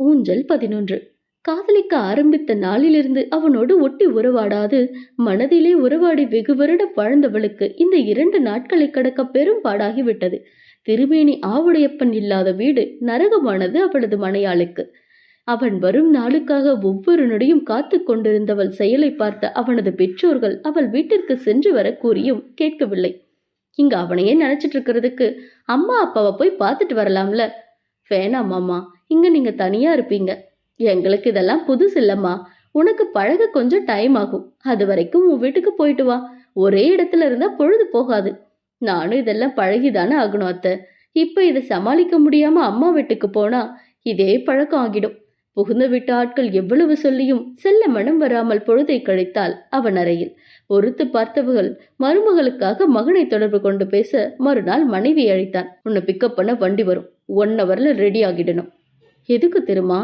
ஊஞ்சல் பதினொன்று. காதலிக்க ஆரம்பித்த நாளிலிருந்து அவனோடு ஒட்டி உறவாடாது. மனதிலே உறவாடி வெகு வருடம் வாழ்ந்தவளுக்கு இந்த இரண்டு நாட்களை கடக்க பெரும் பாடாகிவிட்டது. திருமேனி ஆவுடையப்பன் இல்லாத வீடு நரகமானது அவளது மனையாளுக்கு. அவன் வரும் நாளுக்காக ஒவ்வொரு நொடியும் காத்து கொண்டிருந்தவள் செயலை பார்த்த அவனது பெற்றோர்கள் அவள் வீட்டிற்கு சென்று வர கூறியும் கேட்கவில்லை. இங்க அவனையே நினைச்சிட்டு இருக்கிறதுக்கு அம்மா அப்பாவை போய் பார்த்துட்டு வரலாம்ல? வேணாமாம்மா இங்க நீங்க தனியா இருப்பீங்க. எங்களுக்கு இதெல்லாம் புதுசு இல்லம்மா. உனக்கு பழக கொஞ்சம் டைம் ஆகும். அது வரைக்கும் உன் வீட்டுக்கு போயிட்டு வா. ஒரே இடத்துல இருந்தா பொழுது போகாது. நானும் இதெல்லாம் பழகிதானே ஆகணும் அத்தை. இப்ப இதை சமாளிக்க முடியாம அம்மா வீட்டுக்கு போனா இதே பழக்கம் ஆகிடும். புகுந்த வீட்டு ஆட்கள் எவ்வளவு சொல்லியும் செல்ல மனம் வராமல் பொழுதை கழித்தால் அவன் அறையில் பொறுத்து பார்த்தவர்கள் மருமகளுக்காக மகனை தொடர்பு கொண்டு பேச மறுநாள் மனைவி அழைத்தான். உன்னை பிக்கப் பண்ண வண்டி வரும். ஒன் ஹவரில் ரெடி ஆகிடணும். எதுக்கு தெரியுமா?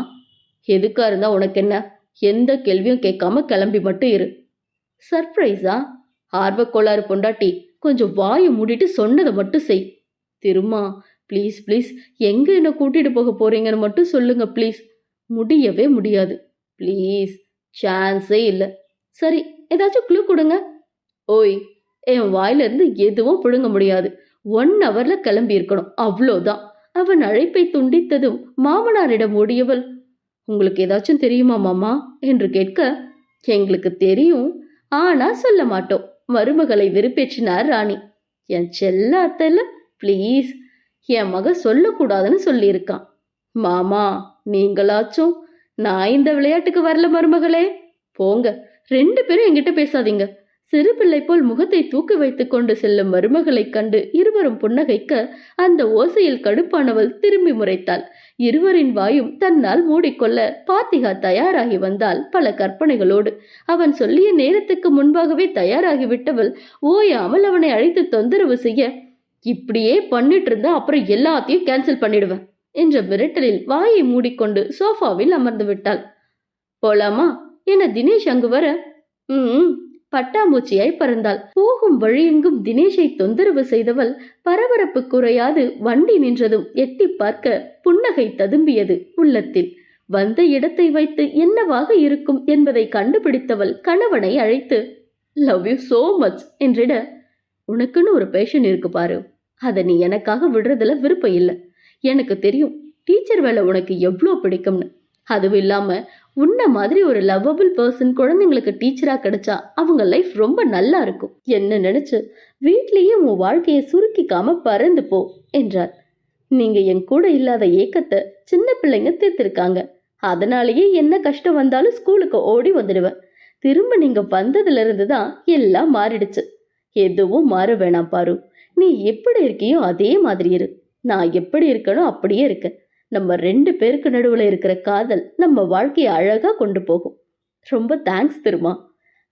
எதுக்கா இருந்தால் உனக்கு என்ன? எந்த கேள்வியும் கேட்காம கிளம்பி மட்டும் இரு. சர்ப்ரைஸா ஆர்வக்கோளாறு பொண்டாட்டி கொஞ்சம் வாயை மூடிட்டு சொன்னதை மட்டும் செய். திருமா ப்ளீஸ் ப்ளீஸ் எங்கே என்னை கூட்டிகிட்டு போக போகிறீங்கன்னு மட்டும் சொல்லுங்க ப்ளீஸ் முடியவே முடியாது. ப்ளீஸ் சான்ஸே இல்லை. சரி ஏதாச்சும் க்ளூ கொடுங்க. ஓய் என் வாயிலிருந்து எதுவும் பிடுங்க முடியாது. ஒன் ஹவரில் கிளம்பி இருக்கணும். அவ்வளோதான். அவன் அழைப்பை துண்டித்ததும் மாமனாரிடம் ஓடியவள் உங்களுக்கு ஏதாச்சும் தெரியுமா மாமா? என்று கேட்க எங்களுக்கு தெரியும். ஆனா சொல்ல மாட்டோம். மருமகளை வெறுப்பேற்றினார் ராணி. என் செல்ல அத்தைல ப்ளீஸ் என் மக சொல்லக்கூடாதுன்னு சொல்லியிருக்கான். மாமா நீங்களாச்சும் நான் இந்த விளையாட்டுக்கு வரல மருமகளே. போங்க ரெண்டு பேரும் என்கிட்ட பேசாதீங்க. சிறு பிள்ளை போல் முகத்தை தூக்கி வைத்துக் கொண்டு செல்லும் மருமகளைக் கண்டு இருவரும் புன்னகைக்க அந்த ஓசையில் கடுப்பானவள் திரும்பி முறைத்தாள். இருவரின் வாயும் தன்னால் மூடிக்கொள்ள பாத்திகா தயாராகி வந்தால் பல கற்பனைகளோடு. அவன் சொல்லிய நேரத்துக்கு முன்பாகவே தயாராகிவிட்டவள் ஓயாமல் அவனை அழைத்து தொந்தரவு செய்ய இப்படியே பண்ணிட்டு இருந்தா அப்புறம் எல்லாத்தையும் கேன்சல் பண்ணிடுவேன் என்ற மிரட்டலில் வாயை மூடிக்கொண்டு சோஃபாவில் அமர்ந்து விட்டாள். போலாமா? என தினேஷ் அங்கு வர? ம். பட்டாம்பூச்சியாய் பறந்தாள். போகும் வழியெங்கும் தினேஷை தொந்தரவு செய்தவள் பரபரப்பு குறையாது வண்டி நின்றதும் எட்டி பார்க்க புன்னகை ததும்பியது உள்ளத்தில். வந்த இடத்தை வைத்து என்னவாக இருக்கும் என்பதை கண்டுபிடித்தவள் கணவனை அழைத்து லவ் யூ சோ மச் என்றிட உனக்குன்னு ஒரு பேஷன் இருக்கு பாரு. அதை நீ எனக்காக விடுறதுல விருப்பம் இல்லை. எனக்கு தெரியும் டீச்சர் வேலை உனக்கு எவ்வளோ பிடிக்கும்னு. அதுவும் இல்லாமல் உன்ன மாதிரி ஒரு லவ்வபிள் பர்சன் குழந்தைங்களுக்கு டீச்சரா கிடைச்சா அவங்க லைஃப் ரொம்ப நல்லா இருக்கும். என்ன நினைச்சு? வீட்லயே உன் வாழ்க்கையை சுருக்கிக்காம பறந்து போ என்றார். நீங்க என் கூட இல்லாத ஏக்கத்தை சின்ன பிள்ளைங்க தீர்த்திருக்காங்க. அதனாலேயே என்ன கஷ்டம் வந்தாலும் ஸ்கூலுக்கு ஓடி வந்துடுவேன். திரும்ப நீங்க வந்ததுல இருந்து தான் எல்லாம் மாறிடுச்சு. எதுவும் மாற வேணாம் பாரு. நீ எப்படி இருக்கியோ அதே மாதிரி இரு. நான் எப்படி இருக்கனோ அப்படியே இருக்கேன். நம்ம ரெண்டு பேருக்கு நடுவில் இருக்கிற காதல் நம்ம வாழ்க்கையை அழகாக கொண்டு போகும். ரொம்ப thanks Thiruma.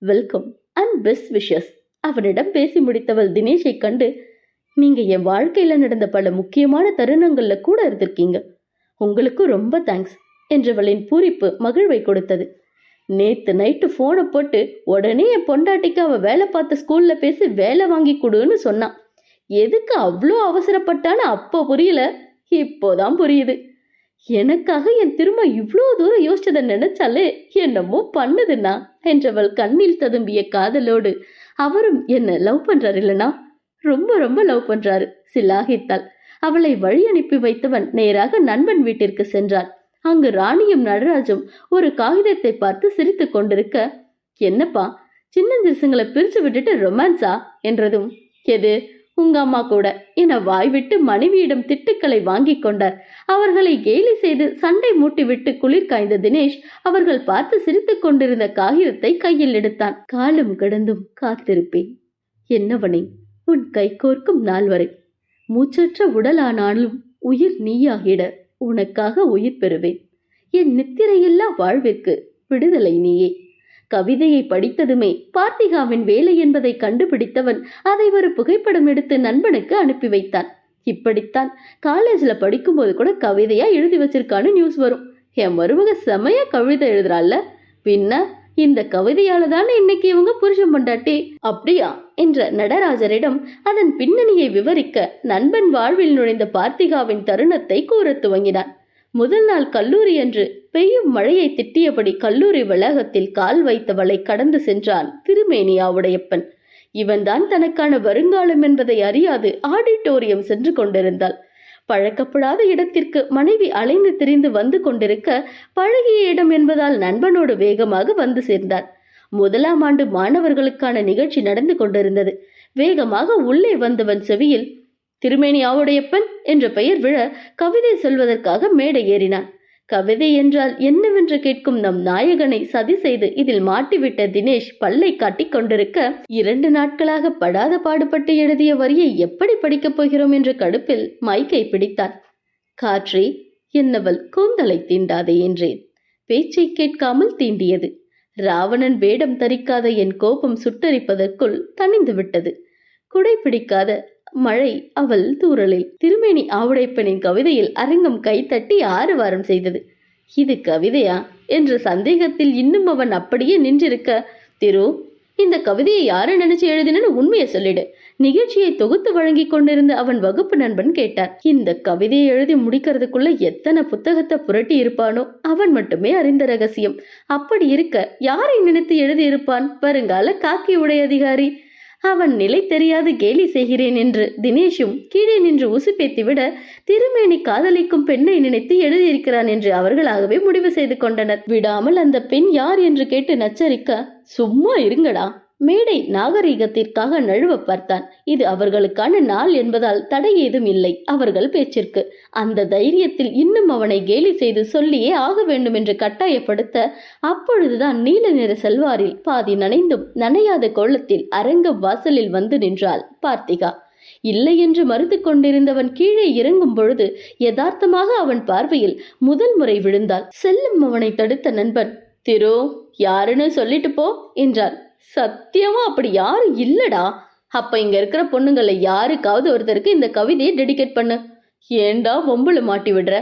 Welcome and best wishes அவனிடம் பேசி முடித்தவள் தினேஷை கண்டு நீங்கள் என் வாழ்க்கையில் நடந்த பல முக்கியமான தருணங்களில் கூட இருந்திருக்கீங்க. உங்களுக்கும் ரொம்ப தேங்க்ஸ் என்றவளின் பூரிப்பு மகிழ்வை கொடுத்தது. நேத்து நைட்டு ஃபோனை போட்டு உடனே என் பொண்டாட்டிக்கு அவள் வேலை பார்த்த ஸ்கூலில் பேசி வேலை வாங்கி கொடுன்னு சொன்னான் எதுக்கு அவ்வளோ அவசரப்பட்டான்னு அப்போ புரியல. இப்போதான் புரியுது. எனக்காக என் திரும்ப இவ்வளோ தூரம் யோசிச்சதை நினைச்சாலே என்னமோ பண்ணுதுண்ணா என்றவள் கண்ணில் ததும்பிய காதலோடு. அவரும் என்ன லவ் பண்றாரு இல்லனா ரொம்ப ரொம்ப லவ் பண்றாரு சிலாகித்தாள். அவளை வழி அனுப்பி வைத்தவன் நேராக நண்பன் வீட்டிற்கு சென்றான். அங்கு ராணியும் நடராஜும் ஒரு காகிதத்தை பார்த்து சிரித்து கொண்டிருக்க என்னப்பா சின்னஞ்சிறுசுங்களை பிரிச்சு விட்டுட்டு ரொமான்ஸா? என்றதும் எது? உங்க அம்மா கூட என வாய்விட்டு மனைவியிடம் திட்டுக்களை வாங்கி கொண்டார். அவர்களை கேலி செய்து சண்டை மூட்டிவிட்டு குளிர் காய்ந்த தினேஷ் அவர்கள் பார்த்து சிரித்துக் கொண்டிருந்த காகிதத்தை கையில் எடுத்தான். காலம் கடந்தும் காத்திருப்பேன். என்னவனே உன் கை கோர்க்கும் நாள் வரை. மூச்சற்ற உடலானாலும் உயிர் நீயாகிட உனக்காக உயிர் பெறுவேன். என் நித்திரையில்லா வாழ்விற்கு விடுதலை நீயே. கவிதையை படித்ததுமே பார்த்திகாவின் வேலை என்பதை கண்டுபிடித்தவன் அதை ஒரு புகைப்படம் எடுத்து நண்பனுக்கு அனுப்பி வைத்தான். இப்படித்தான் காலேஜ்ல படிக்கும்போது கூட கவிதையா எழுதி வச்சிருக்கான்னு நியூஸ் வரும். என் மருமக செமையா கவிதை எழுதுறாள்ல. பின்ன இந்த கவிதையால தானே இன்னைக்கு இவங்க புருஷன் பொண்டாட்டி? அப்படியா? என்ற நடராஜரிடம் அதன் பின்னணியை விவரிக்க நண்பன் வாழ்வில் நுழைந்த பார்த்திகாவின் தருணத்தை கூற துவங்கினான். முதல் நாள் கல்லூரி அன்று பெய்யும் மழையை திட்டியபடி கல்லூரி வளாகத்தில் கால் வைத்தவளை கடந்து சென்றான் திருமேனியாவுடையப்பன். இவன்தான் தனக்கான வருங்காலம் என்பதை அறியாது ஆடிட்டோரியம் சென்று கொண்டிருந்தாள். பழக்கப்படாத இடத்திற்கு மனைவி அலைந்து திரிந்து வந்து கொண்டிருக்க பழகிய இடம் என்பதால் நண்பனோடு வேகமாக வந்து சேர்ந்தார் முதலாம் ஆண்டு மாணவர்களுக்கான நிகழ்ச்சி நடந்து கொண்டிருந்தது. வேகமாக உள்ளே வந்தவன் செவியில் திருமேனியாவுடையப்பன் என்ற பெயர் விழ கவிதை சொல்வதற்காக மேடை ஏறினான். கவிதை என்றால் என்னவென்று கேட்கும் நம் நாயகனை சதி செய்து இதில் மாட்டிவிட்ட தினேஷ் பல்லை காட்டிக் கொண்டிருக்க இரண்டு நாட்களாக படாத பாடுபட்டு எழுதிய வரியை எப்படி படிக்கப் போகிறோம் என்ற கடுப்பில் மைக்கை பிடித்தான். காற்றே என்னவள் கூந்தலை தீண்டாதே என்றேன். பேச்சை கேட்காமல் தீண்டியது. ராவணன் வேடம் தரிக்காத என் கோபம் சுட்டரிப்பதற்குள் தணிந்து விட்டது குடை பிடிக்காத மழை அவள் தூரலில் திருமேனி ஆவுடைப்பனின் கவிதையில் அரங்கம் கைத்தட்டி ஆரவாரம் செய்தது. இது கவிதையா? என்ற சந்தேகத்தில் இன்னும் அவன் அப்படியே நின்றிருக்க திரு இந்த கவிதையை யாரை நினைச்சு எழுதினு உண்மையை சொல்லிடு. நிகழ்ச்சியை தொகுத்து வழங்கி கொண்டிருந்த அவன் வகுப்பு நண்பன் கேட்டான் இந்த கவிதையை எழுதி முடிக்கிறதுக்குள்ள எத்தனை புத்தகத்தை புரட்டி இருப்பானோ அவன் மட்டுமே அறிந்த ரகசியம். அப்படி இருக்க யாரை நினைத்து எழுதி இருப்பான்? வருங்கால காக்கி உடை அதிகாரி அவன் நிலை தெரியாது கேலி செய்கிறேன் என்று தினேஷும் கீழே நின்று உசுப்பேத்திவிட திருமேனி காதலிக்கும் பெண்ணை நினைத்து எழுதியிருக்கிறான் என்று அவர்களாகவே முடிவு செய்து கொண்டனர். விடாமல் அந்த பெண் யார் என்று கேட்டு நச்சரிக்க சும்மா இருங்கடா மேடை நாகரீகத்திற்காக நழுவ பார்த்தான். இது அவர்களுக்கான நாள் என்பதால் தடை ஏதும் இல்லை அவர்கள் பேச்சிற்கு. அந்த தைரியத்தில் இன்னும் அவனை கேலி செய்து சொல்லியே ஆக வேண்டும் என்று கட்டாயப்படுத்த அப்பொழுதுதான் நீல நிற செல்வாரில் பாதி நனைந்தும் நனையாத கோலத்தில் அரங்க வாசலில் வந்து நின்றாள் பார்த்திகா. இல்லை என்று மறுத்து கொண்டிருந்தவன் கீழே இறங்கும் பொழுது யதார்த்தமாக அவன் பார்வையில் முதல் முறை விழுந்தாள். செல்லும் அவனை தடுத்த நண்பன் திரு யாருன்னு சொல்லிட்டு போ என்றான் சத்தியமா அப்படி யாரும் இல்லடா. அப்ப இங்க இருக்கிற பொண்ணுங்கள யாருக்காவது ஒருத்தருக்கு இந்த கவிதையை டெடிகேட் பண்ணு. ஏண்டா பொம்புல மாட்டி விடுற?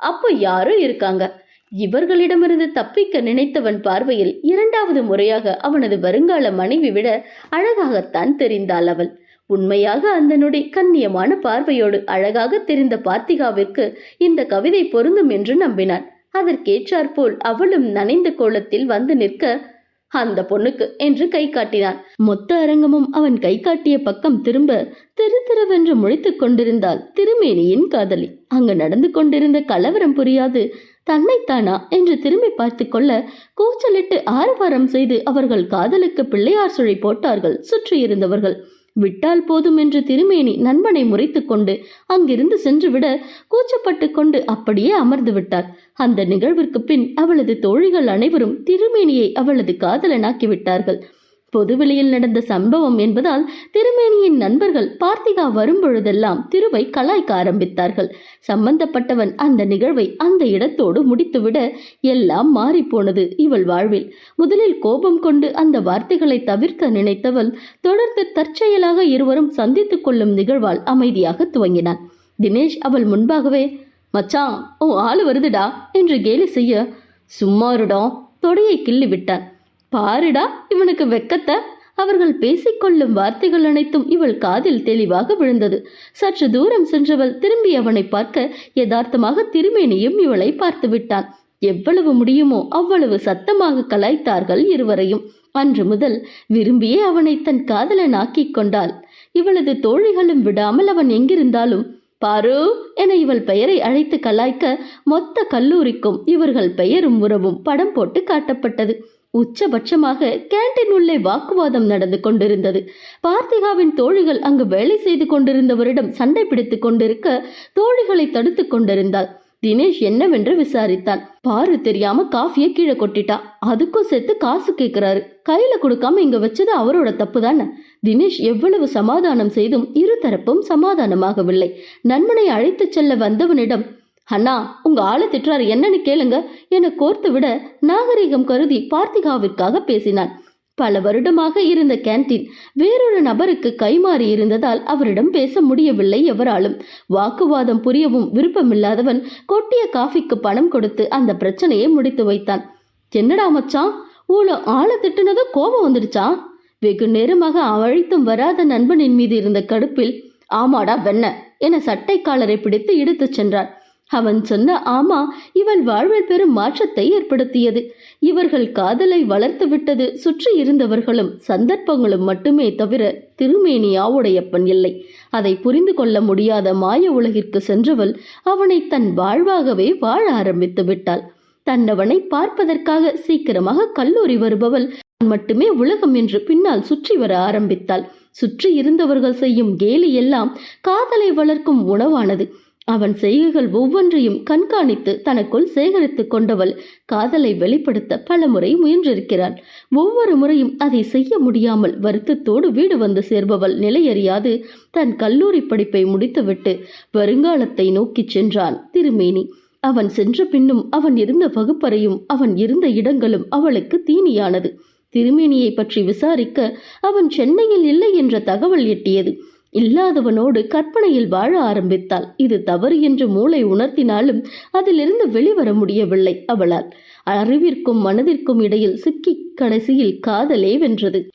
அப்போ யாரும் இருக்காங்க. இவர்களிடமிருந்து தப்பிக்க நினைத்தவன் பார்வையில் இரண்டாவது முறையாக அவனது வருங்கால மனைவி விட அழகாகத்தான் தெரிந்தாள் அவள். உண்மையாக அந்த நொடி கண்ணியமான பார்வையோடு அழகாக தெரிந்த பார்த்திகாவிற்கு இந்த கவிதை பொருந்தும் என்று நம்பினான். அதற்கேற்றாற்போல் அவளும் நனைந்த கோலத்தில் வந்து நிற்க அந்த பொண்ணுக்கு என்று கை காட்டினான். மொத்த அரங்கமும் அவன் கை காட்டிய பக்கம் திரும்ப திரு திருவென்று முழித்துக் கொண்டிருந்தாள் திருமேனியின் காதலி. அங்கு நடந்து கொண்டிருந்த கலவரம் புரியாது. தன்னைத்தானா என்று திரும்பி பார்த்து கொள்ள கூச்சலிட்டு ஆரவாரம் செய்து அவர்கள் காதலுக்கு பிள்ளையார் சுழி போட்டார்கள். சுற்றியிருந்தவர்கள் விட்டால் போதும் என்று திருமேனி நண்பனை முறைத்து கொண்டு அங்கிருந்து சென்றுவிட கூச்சப்பட்டு கொண்டு அப்படியே அமர்ந்து விட்டார். அந்த நிகழ்விற்கு பின் அவளது தோழிகள் அனைவரும் திருமேனியை அவளது காதலனாக்கி விட்டார்கள் பொதுவெளியில் நடந்த சம்பவம் என்பதால் திருமேனியின் நண்பர்கள் பார்த்திகா வரும்பொழுதெல்லாம் திருவை கலாய்க்க ஆரம்பித்தார்கள். சம்பந்தப்பட்டவன் அந்த நிகழ்வை அந்த இடத்தோடு முடித்துவிட எல்லாம் மாறிப்போனது இவள் வாழ்வில். முதலில் கோபம் கொண்டு அந்த வார்த்தைகளை தவிர்க்க நினைத்தவள் தொடர்ந்து தற்செயலாக இருவரும் சந்தித்துக் கொள்ளும் நிகழ்வால் அமைதியாக துவங்கினான் தினேஷ் அவள் முன்பாகவே மச்சான் ஓ ஆளு வருதுடா என்று கேலி செய்ய சும்மா தொடையை கிள்ளி விட்டான் பாருடா இவனுக்கு வெக்கத்தை. அவர்கள் பேசிக்கொள்ளும் வார்த்தைகள் அனைத்தும் இவள் காதில் தெளிவாக விழுந்தது. சற்று தூரம் சென்றவள் திரும்பி அவனை பார்க்க யதார்த்தமாக திருமேனியும் இவளை பார்த்து விட்டான். எவ்வளவு முடியுமோ அவ்வளவு சத்தமாக கலாய்த்தார்கள் இருவரையும். அன்று முதல் விரும்பியே அவனை தன் காதலன் ஆக்கிக் கொண்டாள். இவளது தோழிகளும் விடாமல் அவன் எங்கிருந்தாலும் பாரு என இவள் பெயரை அழைத்து கலாய்க்க மொத்த கல்லூரிக்கும் இவர்கள் பெயரும் உறவும் படம் போட்டு காட்டப்பட்டது. உச்சபட்சமாக கேண்டீன் உள்ளே வாக்குவாதம் நடந்து கொண்டிருந்தது. பார்த்திகாவின் தோழிகள் அங்கு வேலை செய்து கொண்டிருந்தவரிடம் சண்டை பிடித்துக் கொண்டிருக்க தோழிகளை தடுத்துக் கொண்டிருந்தாள். தினேஷ் என்னவென்று விசாரித்தான். பாரு தெரியாம காஃபியை கீழே கொட்டிட்டா. அதுக்கும் சேர்த்து காசு கேட்கிறாரு கையில கொடுக்காம இங்க வச்சது அவரோட தப்பு தானே? தினேஷ் எவ்வளவு சமாதானம் செய்தும் இருதரப்பும் சமாதானமாகவில்லை. நண்பனை அழைத்துச் செல்ல வந்தவனிடம் அண்ணா உங்க ஆளு திட்டுறாரு. என்னன்னு கேளுங்க. என கோர்த்து விட நாகரிகம் கருதி பார்த்திகாவிற்காக பேசினான். பல வருடமாக இருந்த கேன்டீன் வேறொரு நபருக்கு கைமாறி இருந்ததால் அவரிடம் பேச முடியவில்லை எவராலும். வாக்குவாதம் புரியவும் விருப்பமில்லாதவன் கொட்டிய காஃபிக்கு பணம் கொடுத்து அந்த பிரச்சனையை முடித்து வைத்தான். என்னடா மச்சான் ஊழ ஆளை திட்டுனதும் கோபம் வந்துடுச்சா? வெகு நேரமாக அழைத்தும் வராத நண்பனின் மீது இருந்த கடுப்பில் ஆமாடா வெண்ண என சட்டை காலரை பிடித்து இழுத்துச் சென்றார் அவன் சொன்ன ஆமா இவன் வாழ்வில் பெரும் மாற்றத்தை ஏற்படுத்தியது. இவர்கள் காதலை வளர்த்து விட்டது சுற்றி இருந்தவர்களும் சந்தர்ப்பங்களும் மட்டுமே தவிர திருமேனி ஆவுடையப்பன் இல்லை. அதை புரிந்து கொள்ள முடியாத மாய உலகிற்கு சென்றவள் அவனை தன் வாழ்வாகவே வாழ ஆரம்பித்து விட்டாள். தன்னவனை பார்ப்பதற்காக சீக்கிரமாக கல்லூரி வருபவள் மட்டுமே உலகம் என்று பின்னால் சுற்றி வர ஆரம்பித்தாள். சுற்றி இருந்தவர்கள் செய்யும் கேலி எல்லாம் காதலை வளர்க்கும் உணவானது. அவன் செய்கைகள் ஒவ்வொன்றையும் கண்காணித்து தனக்குள் சேகரித்துக் கொண்டவள் காதலை வெளிப்படுத்த பலமுறை முயன்றிருக்கிறாள். ஒவ்வொரு முறையும் அதை செய்ய முடியாமல் வருத்தத்தோடு வீடு வந்து சேர்பவள் நிலையறியாது. தன் கல்லூரி படிப்பை முடித்துவிட்டு வருங்காலத்தை நோக்கிச் சென்றான் திருமேனி. அவன் சென்ற பின்னும் அவன் இருந்த வகுப்பறையும் அவன் இருந்த இடங்களும் அவளுக்கு தீனியானது. திருமேனியை பற்றி விசாரிக்க அவன் சென்னையில் இல்லை என்ற தகவல் எட்டியது. இல்லாதவனோடு கற்பனையில் வாழ ஆரம்பித்தாள். இது தவறு என்று மூளை உணர்த்தினாலும் அதிலிருந்து வெளிவர முடியவில்லை அவளால். அறிவிற்கும் மனதிற்கும் இடையில் சிக்கி கடைசியில் காதலே வென்றது.